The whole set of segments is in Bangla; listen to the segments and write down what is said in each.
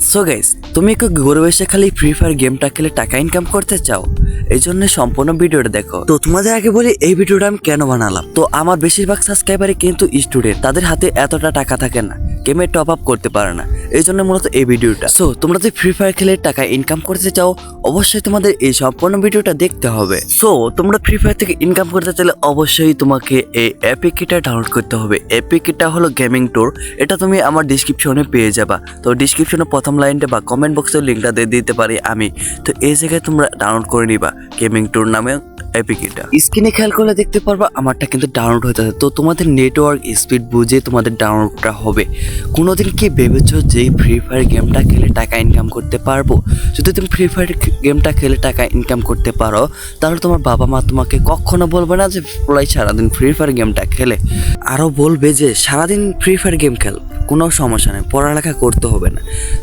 সো গাইস তুমি কি ঘুরে বসে খালি ফ্রি ফায়ার গেমটা খেলে টাকা ইনকাম করতে চাও? এই জন্য সম্পূর্ণ ভিডিওটা দেখো। তো তোমাদের আগে বলি, এই ভিডিওটা আমি কেন বানালাম? তো আমার বেশিরভাগ সাবস্ক্রাইবারই কিন্তু স্টুডেন্ট তাদের হাতে এতটা টাকা থাকে না গেমে টপ আপ করতে পারে না। এই জন্য মূলত এই ভিডিওটা। সো তোমরা যদি ফ্রি ফায়ার খেলে টাকা ইনকাম করতে চাও, অবশ্যই তোমাদের এই সম্পূর্ণ ভিডিওটা দেখতে হবে। সো তোমরা ফ্রি ফায়ার থেকে ইনকাম করতে চাইলে অবশ্যই তোমাকে এই অ্যাপিকিটা ডাউনলোড করতে হবে। অ্যাপিকিটা হলো গেমিং ট্যুর এটা তুমি আমার ডিসক্রিপশনে পেয়ে যাবা। তো ডিসক্রিপশনে প্রথম লাইনটা বা কমেন্ট বক্সের লিঙ্কটা দিয়ে দিতে পারি আমি। তো এই জায়গায় তোমরা ডাউনলোড করে নিবা গেমিং ট্যুর নামে অ্যাপিকিটা স্ক্রিনে খেয়াল করলে দেখতে পারবা আমারটা কিন্তু ডাউনলোড হতে তো তোমাদের নেটওয়ার্ক স্পিড বুঝে তোমাদের ডাউনলোডটা হবে। কোনোদিন কি ভেবেছো যে ফ্রি ফায়ার গেমটা খেলে টাকা ইনকাম করতে পারব। যদি তুমি ফ্রি ফায়ার গেমটা খেলে টাকা ইনকাম করতে পারো, তাহলে তোমার বাবা মা তোমাকে কখনো বলবে না যে প্রায় সারাদিন ফ্রি ফায়ার গেমটা খেলে। আরও বলবে যে, সারাদিন ফ্রি ফায়ার গেম খেল, কোনো সমস্যা নেই, পড়ালেখা করতে হবে না।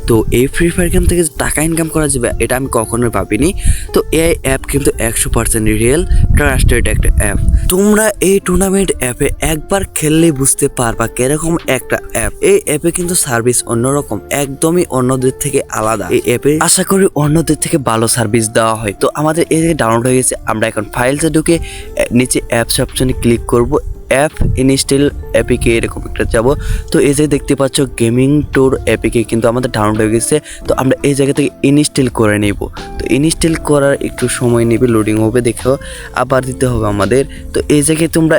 তো এই ফ্রি ফায়ার গেম থেকে যে টাকা ইনকাম করা যাবে, এটা আমি কখনোই ভাবিনি। তো এই অ্যাপ কিন্তু একশো পার্সেন্ট রিয়েল ট্রাস্টেড একটা অ্যাপ তোমরা এই টুর্নামেন্ট অ্যাপে একবার খেললেই বুঝতে পারবা কীরকম একটা অ্যাপ এই অ্যাপে কিন্তু সার্ভিস অন্যরকম একদমই অন্যদের থেকে আলাদা। এই অ্যাপে আশা করি অন্যদের থেকে ভালো সার্ভিস দেওয়া হয়। তো আমাদের যে ডাউনলোড হয়ে গেছে, আমরা এখন ফাইলসে ঢুকে নিচে অ্যাপস অপশনে ক্লিক করব। অ্যাপ ইনস্টল অ্যাপিকে এরকম একটা যাব। তো এই যে দেখতে পাচ্ছ গেমিং ট্যুর অ্যাপিকে কিন্তু আমাদের ডাউনলোড হয়ে গেছে। তো আমরা এই জায়গা থেকে ইনস্টল করে নেব। তো ইনস্টল করার একটু সময় নেবে লোডিং হবে, দেখো, আবার দিতে হবে আমাদের। তো এই জায়গায় তোমরা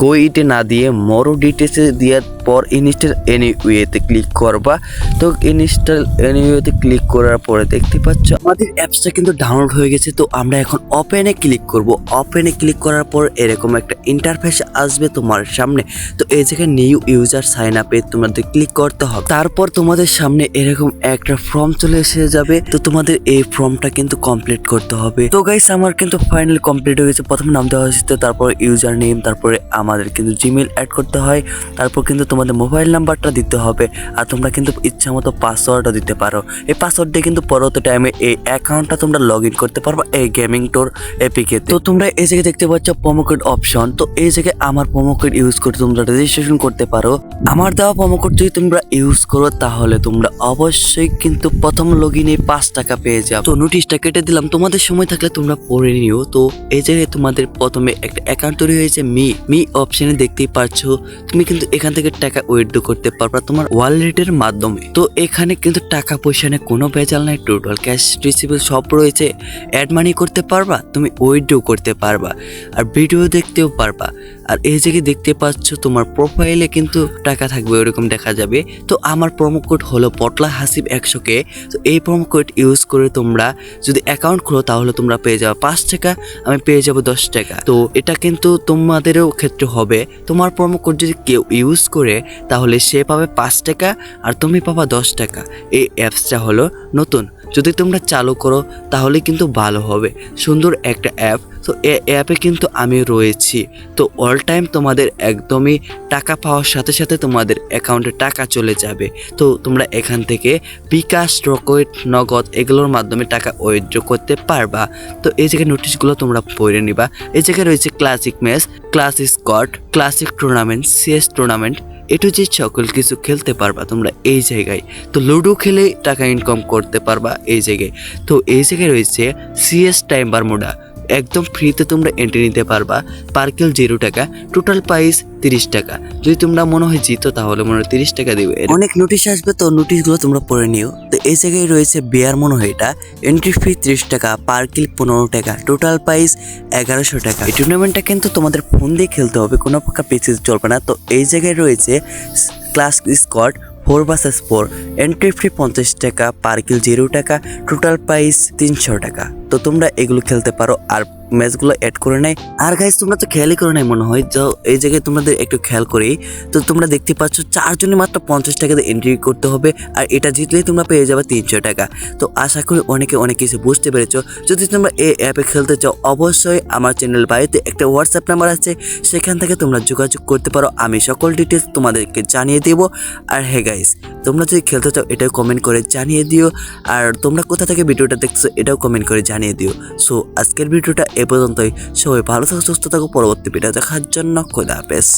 গো ইটে না দিয়ে মরো ডিটেলসে দেওয়ার পর ইনস্টল এনিওয়েতে ক্লিক করবা। তো ইনস্টল এনিওয়েতে ক্লিক করার পরে দেখতে পাচ্ছ, আমাদের অ্যাপসটা কিন্তু ডাউনলোড হয়ে গেছে। তো আমরা এখন ওপেনে ক্লিক করব। ওপেনে ক্লিক করার পর এরকম একটা ইন্টারফেস আসবে তোমার সামনে। তো এই জায়গায় নিউ ইউজার সাইন আপে তোমাদের ক্লিক করতে হবে। তারপর তোমাদের সামনে এরকম একটা ফর্ম চলে এসে যাবে। তো তোমাদের এই ফর্মটা কিন্তু কমপ্লিট করতে হবে। তো গাইস আমার কিন্তু ফাইনাল কমপ্লিট হয়ে গেছে। প্রথমে নাম দেওয়া হয়েছে, তারপর ইউজার নেম তারপরে আমাদের কিন্তু জিমেল অ্যাড করতে হয়। তারপর কিন্তু তোমাদের মোবাইল নাম্বারটা দিতে হবে আর তোমরা কিন্তু ইচ্ছা মতো পাসওয়ার্ডও দিতে পারো। এই পাসওয়ার্ড দিয়ে কিন্তু পরবর্তী টাইমে এই অ্যাকাউন্টটা তোমরা লগ ইন করতে পারবে এই গেমিং টোর এপিকে তো। তোমরা এই জায়গায় দেখতে পাচ্ছ কোড অপশন তো এই জায়গায় আমার কোড ইউজ করে তোমরা রেজিস্ট্রেশন করতে পারো। আমার দেওয়া কোড যদি তোমরা ইউজ করো তাহলে তোমরা অবশ্যই কিন্তু প্রথম লগ ইনে পাঁচ টাকা পেয়ে যাও তো নোটিশটা কেটে দিলাম। তোমাদের সময় থাকলে তোমরা পড়ে নিও। তো এই জায়গায় তোমাদের প্রথমে একটা অ্যাকাউন্ট তৈরি হয়েছে মি। মি অপশনে দেখতেই পাচ্ছ। তুমি কিন্তু এখান থেকে টাকা উইথড্র করতে পারবা তোমার ওয়ালেটের মাধ্যমে। তো এখানে কিন্তু টাকা পয়সা নিয়ে কোনো ভেজাল নাই টোটাল ক্যাশ রিসিভেল সব রয়েছে। অ্যাড মানি করতে পারবা, তুমি উইথড্র করতে পারবা। আর ভিডিও দেখতেও পারবা। আর এই জায়গায় দেখতে পাচ্ছ, তোমার প্রোফাইলে কিন্তু টাকা থাকবে, ওরকম দেখা যাবে। তো আমার প্রোমো কোড হলো পটলা হাসিব একশো কে। তো এই প্রোমো কোড ইউজ করে তোমরা যদি অ্যাকাউন্ট খোলো, তাহলে তোমরা পেয়ে যাবে পাঁচ টাকা, আমি পেয়ে যাব দশ টাকা। তো এটা কিন্তু তোমাদেরও ক্ষেত্রে হবে। তোমার প্রোমো কোড যদি কেউ ইউজ করে তাহলে সে পাবে পাঁচ টাকা আর তুমি পাবা দশ টাকা। এই অ্যাপসটা হলো নতুন। যদি তোমরা চালু করো, তাহলে কিন্তু ভালো হবে। সুন্দর একটা অ্যাপ। তো এই অ্যাপে কিন্তু আমি রয়েছি। তো অল টাইম তোমাদের একদমই টাকা পাওয়ার সাথে সাথে তোমাদের অ্যাকাউন্টে টাকা চলে যাবে। তো তোমরা এখান থেকে বিকাশ, রকেট, নগদ এগুলোর মাধ্যমে টাকা উইথড্র করতে পারবা। তো এই জায়গায় নোটিশগুলো তোমরা পড়ে নিবা। এই জায়গায় রয়েছে classic match classic squad classic tournament CS tournament এটু যে সকল কিছু খেলতে পারবা তোমরা এই জায়গায়। তো লুডো খেলে টাকা ইনকাম করতে পারবা এই জায়গায়। তো এই জায়গায় রয়েছে সিএস টাইম মোডা। একদম ফ্রিতে তোমরা এন্ট্রি নিতে পারবা। পার কিল জিরো টাকা টোটাল প্রাইস তিরিশ টাকা। যদি তোমরা মনে হয় জিতো, তাহলে মনে হয় তিরিশ টাকা দিবে। অনেক নোটিশ আসবে, তো নোটিশগুলো তোমরা পড়ে নিও। তো এই জায়গায় রয়েছে বেয়ার মনে হয় এটা। এন্ট্রি ফি ত্রিশ টাকা পার কিল পনেরো টাকা। টোটাল প্রাইস এগারোশো টাকা। এই টুর্নামেন্টটা কিন্তু তোমাদের ফোন দিয়ে খেলতে হবে, কোনো প্রকার পেসিস চলবে না। তো এই জায়গায় রয়েছে class squad four versus four entry fee পঞ্চাশ টাকা পার কিল জিরো টাকা। টোটাল প্রাইস তিনশো টাকা। তো তোমরা এগুলো খেলতে পারো, আর ম্যাচগুলো অ্যাড করে নেয়। আর গাইজ তোমরা তো খেয়ালই করে নাই মনে হয়, যাও, এই জায়গায় তোমাদের একটু খেয়াল করি। তো তোমরা দেখতে পাচ্ছ চারজনে মাত্র পঞ্চাশ টাকাতে এন্ট্রি করতে হবে, আর এটা জিতলেই তোমরা পেয়ে যাবে তিনশো টাকা। তো আশা করি অনেকে, অনেক কিছু বুঝতে পেরেছ। যদি তোমরা এই অ্যাপে খেলতে চাও, অবশ্যই আমার চ্যানেল বাড়িতে একটা হোয়াটসঅ্যাপ নাম্বার আছে। সেখান থেকে তোমরা যোগাযোগ করতে পারো। আমি সকল ডিটেলস তোমাদেরকে জানিয়ে দেবো। আর হ্যাঁ গাইস তোমরা যদি খেলতে চাও, এটাও কমেন্ট করে জানিয়ে দিও। আর তোমরা কোথা থেকে ভিডিওটা দেখছ, এটাও কমেন্ট করে জানিয়ে দিও। সো, আজকের ভিডিওটা এ পর্যন্তই। সবাই ভালো থাকো, সুস্থ থাকো। পরবর্তী ভিডিও দেখার জন্য খোদা হাফেজ।